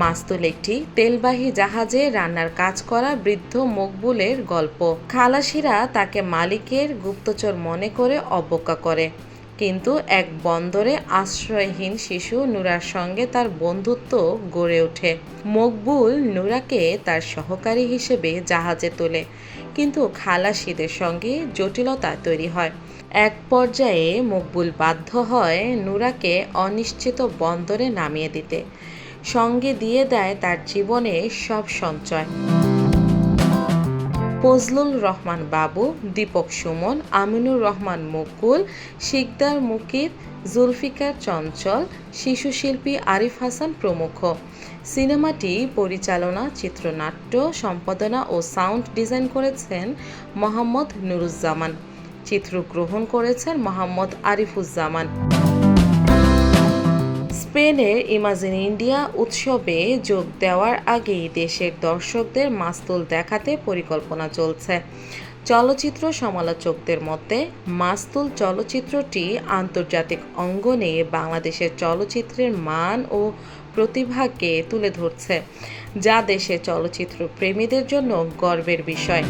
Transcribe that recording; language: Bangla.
মাস্তুল একটি তেলবাহী জাহাজে রান্নার কাজ করা বৃদ্ধ মকবুলের গল্প। খালাসিরা তাকে মালিকের গুপ্তচর মনে করে অবজ্ঞা করে। কিন্তু এক বন্দরে আশ্রয়হীন শিশু নুরার সঙ্গে তার বন্ধুত্ব গড়ে ওঠে। মকবুল নুরাকে তার সহকারী হিসেবে জাহাজে তোলে। কিন্তু খালাসিদের সঙ্গে জটিলতা তৈরি হয়। এক পর্যায়ে মকবুল বাধ্য হয় নুরাকে অনিশ্চিত বন্দরে নামিয়ে দিতে। সঙ্গে দিয়ে দেয় তার জীবনে সব সঞ্চয়। ফজলুল রহমান বাবু, দীপক সুমন, আমিনুর রহমান মুকুল, শিকদার মুকিত, জুলফিকার চঞ্চল, শিশুশিল্পী আরিফ হাসান প্রমুখ। সিনেমাটি পরিচালনা, চিত্রনাট্য, সম্পাদনা ও সাউন্ড ডিজাইন করেছেন মোহাম্মদ নুরুজ্জামান। চিত্রগ্রহণ করেছেন মোহাম্মদ আরিফুজ্জামান। স্পেনের ইমাজিন ইন্ডিয়া উৎসবে যোগ দেওয়ার আগেই দেশের দর্শকদের মাস্তুল দেখাতে পরিকল্পনা চলছে। চলচ্চিত্র সমালোচকদের মতে, মাস্তুল চলচ্চিত্রটি আন্তর্জাতিক অঙ্গনে বাংলাদেশের চলচ্চিত্রের মান ও প্রতিভাকে তুলে ধরছে, যা দেশে চলচ্চিত্র প্রেমীদের জন্য গর্বের বিষয়।